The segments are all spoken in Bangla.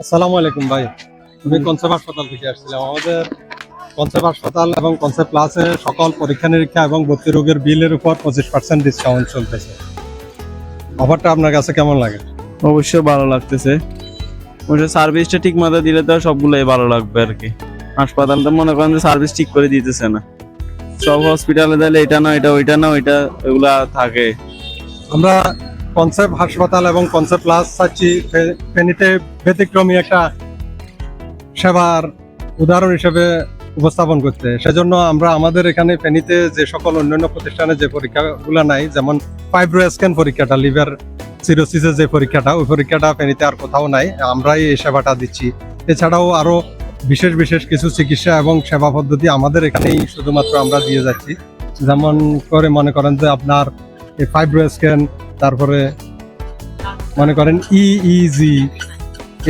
আসসালামু আলাইকুম ভাই। আমি কনসেপ্ট হাসপাতাল থেকে আসছিলাম। আমাদের কনসেপ্ট হাসপাতাল এবং কনসেপ্ট প্লাসে সকল পরীক্ষা নিরীক্ষা এবং ভর্তি রোগের বিলের উপর পঁচিশ পার্সেন্ট ডিসকাউন্ট চলতেছে। অফারটা আপনার কাছে কেমন লাগে? অবশ্যই ভালো লাগতেছে। অবশ্য সার্ভিসটা ঠিক মতো দিলে তো সবগুলোই ভালো লাগবে আর কি। হাসপাতালটা মনে করেন যে সার্ভিস ঠিক করে দিতেছে না। সব হসপিটালে দিলে এটা না এটা ওইটা না ওইটা এগুলা থাকে। আমরা কনসেপ্ট হাসপাতাল এবং কনসেপ্ট প্লাস চাচ্ছি ফেনীতে ব্যতিক্রমী একটা সেবার উদাহরণ হিসেবে উপস্থাপন করতে সেজন্য আমরা আমাদের এখানে ফেনীতে যে সকল অন্যান্য প্রতিষ্ঠানে যে পরীক্ষাগুলো নাই, যেমন ফাইব্রো স্ক্যান পরীক্ষাটা, লিভার সিরোসিসের যে পরীক্ষাটা, ওই পরীক্ষাটা ফেনীতে আর কোথাও নাই। আমরাই এই সেবাটা দিচ্ছি। এছাড়াও আরও বিশেষ বিশেষ কিছু চিকিৎসা এবং সেবা পদ্ধতি আমাদের এখানেই শুধুমাত্র আমরা দিয়ে যাচ্ছি। যেমন করে মনে করেন যে আপনার এই ফাইব্রো স্ক্যান তারপরে মনে করেন ইইজি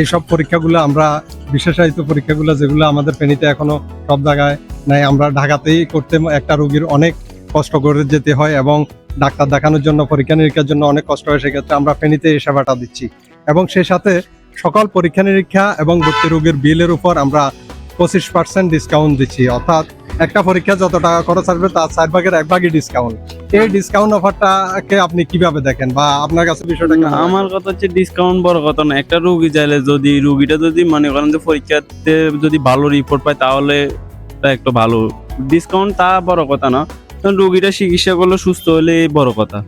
এইসব পরীক্ষাগুলো আমরা, বিশেষায়িত পরীক্ষাগুলো যেগুলো আমাদের ফেনীতে এখনও সব জায়গায় নাই, আমরা ঢাকাতেই করতে একটা রোগীর অনেক কষ্ট করে যেতে হয় এবং ডাক্তার দেখানোর জন্য, পরীক্ষা নিরীক্ষার জন্য অনেক কষ্ট হয়, সেক্ষেত্রে আমরা ফেনীতে এই সেবাটা দিচ্ছি। এবং সেই সাথে সকল পরীক্ষা নিরীক্ষা এবং ভর্তি রোগীর বিলের উপর আমরা পঁচিশ পার্সেন্ট ডিসকাউন্ট দিচ্ছি, অর্থাৎ একটা পরীক্ষা যত টাকা খরচ আসবে তার চার ভাগের এক ভাগই ডিসকাউন্ট এই ডিসকাউন্ট অফারটাকে আপনি কীভাবে দেখেন বা আপনার কাছে বিষয়টা আমার কথা হচ্ছে ডিসকাউন্ট বড় কথা না একটা রুগী চাইলে যদি রুগীটা যদি মনে করেন যে পরীক্ষাতে যদি ভালো রিপোর্ট পায় তাহলে একটু ভালো। ডিসকাউন্ট তা বড় কথা না কারণ রুগীটা চিকিৎসা করলে সুস্থ হলে বড় কথা।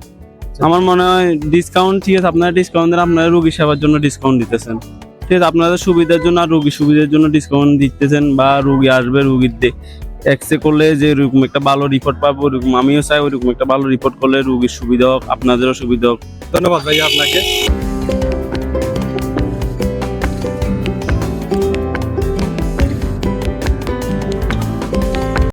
আমার মনে হয় ডিসকাউন্ট ঠিক আছে আপনারা ডিসকাউন্ট দেন আপনারা রুগী সেবার জন্য ডিসকাউন্ট দিতেছেন। ঠিক আছে আপনাদের সুবিধার জন্য আর রুগী সুবিধার জন্য ডিসকাউন্ট দিতেছেন বা রুগী আসবে রুগীর এক্সরে করলে যে এরকম একটা ভালো রিপোর্ট পাবো ওরকম আমিও চাই ওরকম একটা ভালো রিপোর্ট করলে রোগীর সুবিধা হোক, আপনাদেরও সুবিধা হোক। ধন্যবাদ ভাইয়া আপনাকে।